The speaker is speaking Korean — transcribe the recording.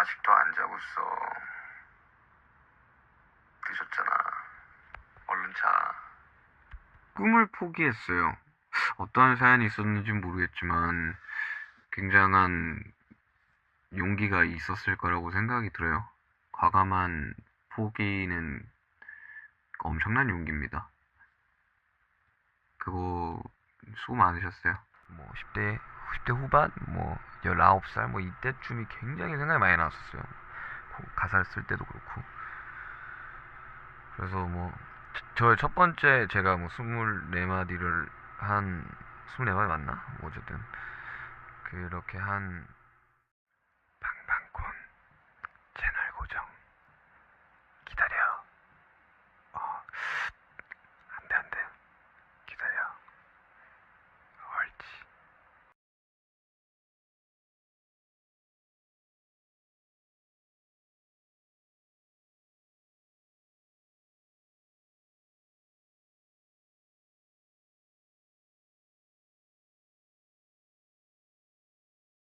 아직도 안 자고 있어. 늦었잖아. 얼른 자. 꿈을 포기했어요. 어떠한 사연이 있었는지 모르겠지만 굉장한 용기가 있었을 거라고 생각이 들어요. 과감한 포기는 엄청난 용기입니다. 그거 수고 많으셨어요. 뭐 10대 10대 후반 뭐 19살 뭐 이때쯤이 굉장히 생각이 많이 났었어요. 고- 가사를 쓸 때도 그렇고. 그래서 뭐 저- 저의 첫 번째 제가 뭐 24마디를 한 24마디 맞나? 뭐 어쨌든 그렇게 한